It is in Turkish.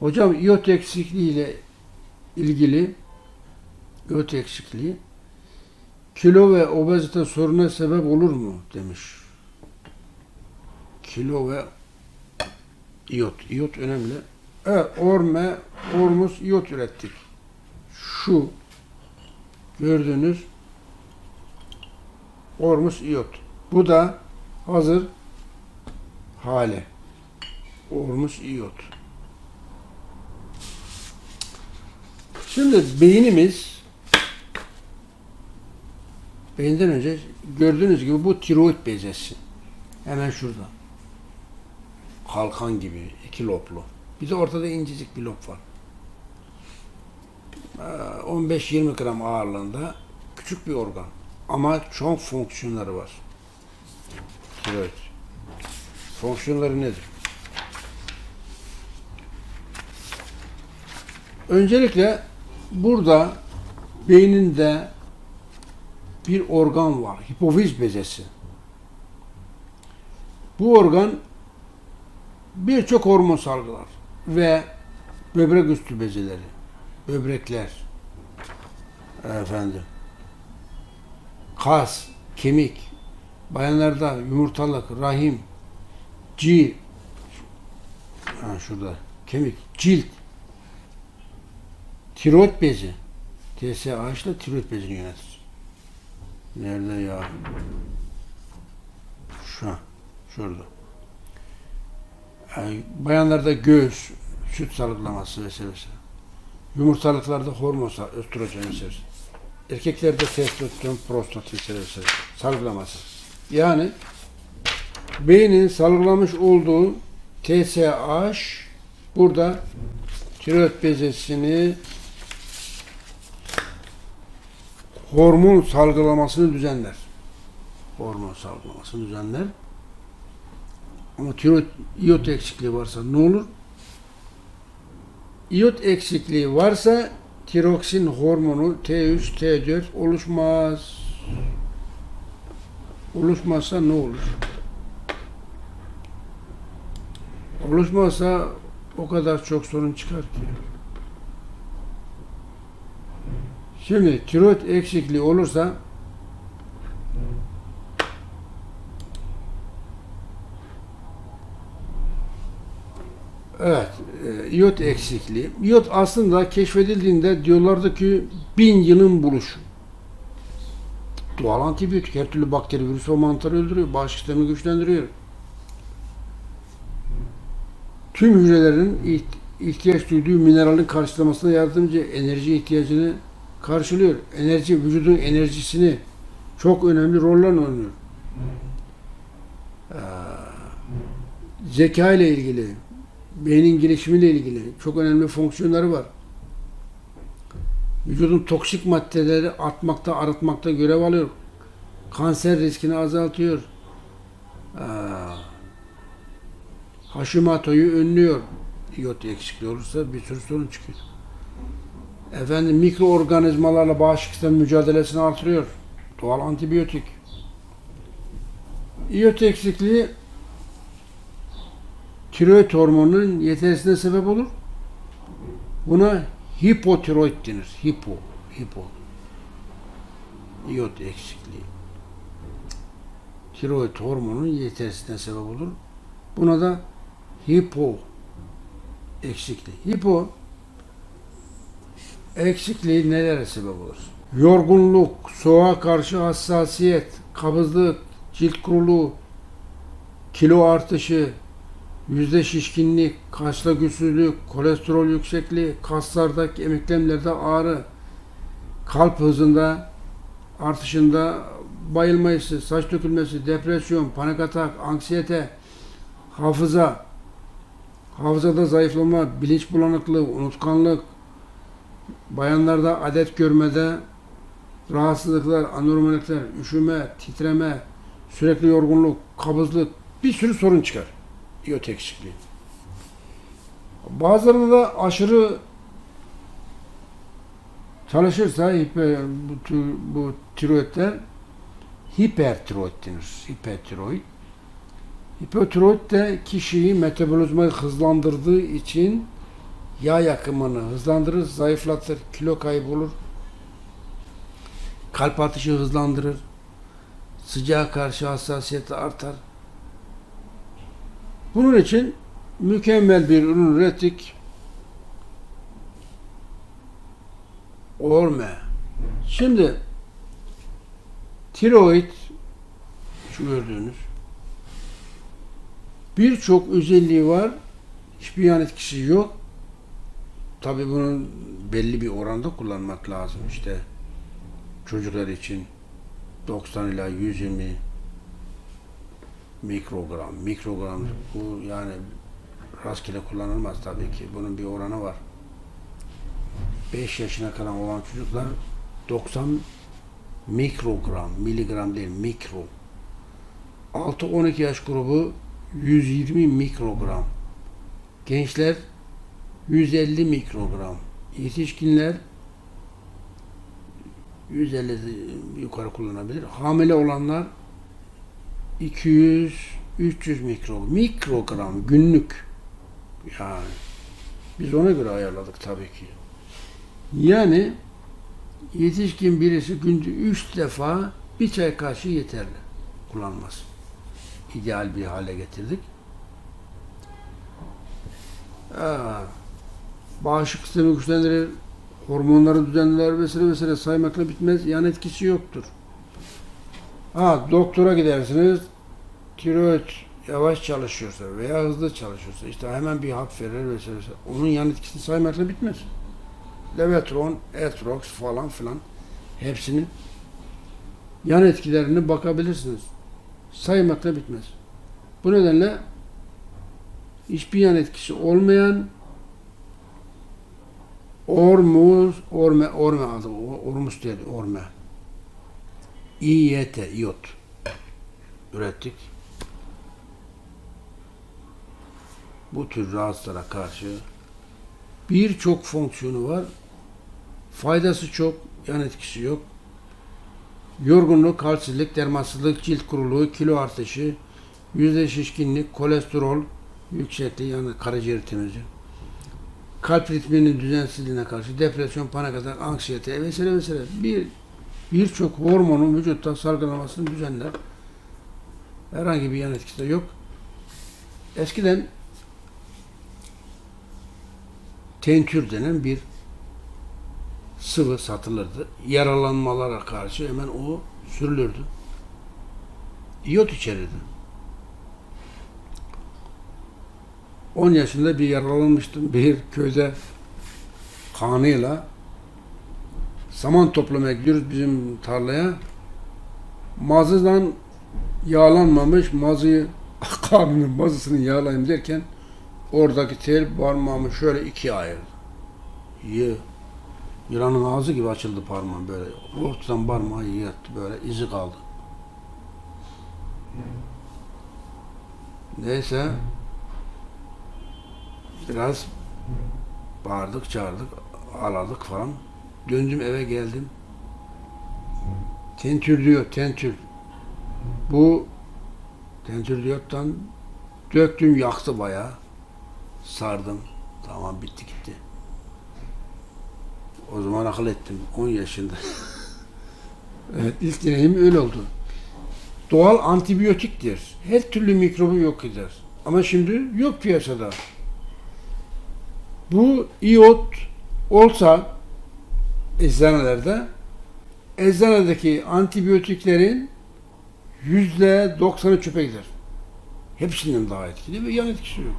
Hocam iot eksikliği ile ilgili iot eksikliği kilo ve obezite soruna sebep olur mu demiş. Kilo ve iot. İyot önemli. Evet, orme, ormus iot ürettik. Şu gördüğünüz ormus iot. Bu da hazır hali. Ormus iot. Şimdi beynimiz beyinden önce gördüğünüz gibi bu tiroid bezesi. Hemen şurada. Kalkan gibi iki loblu. Bir de ortada incecik bir lob var. Ee, 15-20 gram ağırlığında küçük bir organ. Ama çok fonksiyonları var. Tiroid. Fonksiyonları nedir? Öncelikle burada beyninde bir organ var. Hipofiz bezesi. Bu organ birçok hormon salgılar ve böbrek üstü bezeleri, böbrekler, efendim, kas, kemik, bayanlarda yumurtalık, rahim, cilt, ha şurada kemik, cilt, tiroid bezi, TSH ile tiroid bezini yönetir. Nerede ya? Şu an, şurada. Yani bayanlarda göğüs, süt salgılaması vesaire. vesaire. Yumurtalıklarda hormon, östrojen vesaire. Erkeklerde testosteron, prostat vesaire vesaire salgılaması. Yani beynin salgılamış olduğu TSH burada tiroid bezesini hormon salgılamasını düzenler. Hormon salgılamasını düzenler. Ama tiroid iot eksikliği varsa ne olur? İyot eksikliği varsa tiroksin hormonu T3, T4 oluşmaz. Oluşmazsa ne olur? Oluşmazsa o kadar çok sorun çıkar ki. Şimdi tiroid eksikliği olursa Evet, e, iot eksikliği. İyot aslında keşfedildiğinde diyorlardı ki bin yılın buluşu. Doğal antibiyotik, her türlü bakteri, virüs ve mantarı öldürüyor, bağışıklık sistemini güçlendiriyor. Tüm hücrelerin iht- ihtiyaç duyduğu mineralin karşılamasına yardımcı, enerji ihtiyacını karşılıyor. Enerji, vücudun enerjisini çok önemli roller oynuyor. Ee, zeka ile ilgili, beynin gelişimiyle ilgili çok önemli fonksiyonları var. Vücudun toksik maddeleri atmakta, arıtmakta görev alıyor. Kanser riskini azaltıyor. Ee, Hashimoto'yu önlüyor. İyot eksikliği olursa bir sürü sorun çıkıyor. Efendim mikroorganizmalarla bağışıklık sistemi mücadelesini artırıyor. Doğal antibiyotik. İyot eksikliği tiroid hormonunun yetersizliğine sebep olur. Buna hipotiroid denir. Hipo, hipo. İyot eksikliği. Tiroid hormonunun yetersizliğine sebep olur. Buna da hipo eksikliği. Hipo eksikliği nelere sebep olur? Yorgunluk, soğuğa karşı hassasiyet, kabızlık, cilt kuruluğu, kilo artışı, yüzde şişkinlik, kasla güçsüzlük, kolesterol yüksekliği, kaslarda, kemiklemlerde ağrı, kalp hızında artışında bayılma hissi, saç dökülmesi, depresyon, panik atak, anksiyete, hafıza, hafızada zayıflama, bilinç bulanıklığı, unutkanlık, bayanlarda adet görmede rahatsızlıklar, anormallikler, üşüme, titreme, sürekli yorgunluk, kabızlık bir sürü sorun çıkar. İyot eksikliği. Bazılarında da aşırı çalışırsa hiper, bu, tür- bu tiroidler hipertiroid denir. Hipertiroid. Hipotiroid de kişiyi metabolizmayı hızlandırdığı için Yağ yakımını hızlandırır, zayıflatır, kilo kaybı olur. Kalp atışı hızlandırır. Sıcağa karşı hassasiyeti artar. Bunun için mükemmel bir ürün ürettik. Orme. Şimdi tiroid şu gördüğünüz birçok özelliği var. Hiçbir yan etkisi yok. Tabii bunun belli bir oranda kullanmak lazım işte. Çocuklar için 90 ila 120 mikrogram. Mikrogram bu yani rastgele kullanılmaz tabii ki. Bunun bir oranı var. 5 yaşına kadar olan çocuklar 90 mikrogram, miligram değil mikro. 6-12 yaş grubu 120 mikrogram. Gençler 150 mikrogram. Yetişkinler 150 yukarı kullanabilir. Hamile olanlar 200 300 mikro mikrogram günlük. Yani biz ona göre ayarladık tabii ki. Yani yetişkin birisi günde 3 defa bir çay kaşığı yeterli kullanması. İdeal bir hale getirdik. Aa, bağışıklık sistemi güçlendirir, hormonları düzenler vesaire vesaire saymakla bitmez. Yan etkisi yoktur. Ha doktora gidersiniz. Tiroid yavaş çalışıyorsa veya hızlı çalışıyorsa işte hemen bir hap verir vesaire. vesaire. Onun yan etkisini saymakla bitmez. Levetron, Etrox falan filan hepsinin yan etkilerine bakabilirsiniz. Saymakla bitmez. Bu nedenle hiçbir yan etkisi olmayan Ormus, Orme, Orme adı, Ormus değil, Orme. İYT, iot ürettik. Bu tür rahatsızlara karşı birçok fonksiyonu var. Faydası çok, yan etkisi yok. Yorgunluk, halsizlik, dermansızlık, cilt kuruluğu, kilo artışı, yüzde şişkinlik, kolesterol yüksekliği yani karaciğer temizliği kalp ritminin düzensizliğine karşı depresyon, panik atak, anksiyete vesaire vesaire bir birçok hormonun vücutta salgılanmasını düzenler. Herhangi bir yan etkisi de yok. Eskiden tentür denen bir sıvı satılırdı. Yaralanmalara karşı hemen o sürülürdü. İyot içerirdi. 10 yaşında bir yaralanmıştım bir köyde kanıyla saman toplamaya gidiyoruz bizim tarlaya. Mazıdan yağlanmamış mazıyı kanının mazısını yağlayayım derken oradaki tel parmağımı şöyle ikiye ayırdı. Yı. Yılanın ağzı gibi açıldı parmağım böyle. Ortadan parmağı yırttı böyle izi kaldı. Neyse biraz bağırdık, çağırdık, ağladık falan. Döndüm eve geldim. Tentür diyor, tentür. Bu tentür diyottan döktüm, yaktı bayağı. Sardım. Tamam bitti gitti. O zaman akıl ettim. 10 yaşında. evet ilk deneyim öyle oldu. Doğal antibiyotiktir. Her türlü mikrobu yok eder. Ama şimdi yok piyasada. Bu iot olsa eczanelerde eczanedeki antibiyotiklerin yüzde doksanı çöpe gider. Hepsinden daha etkili ve yan etkisi yok.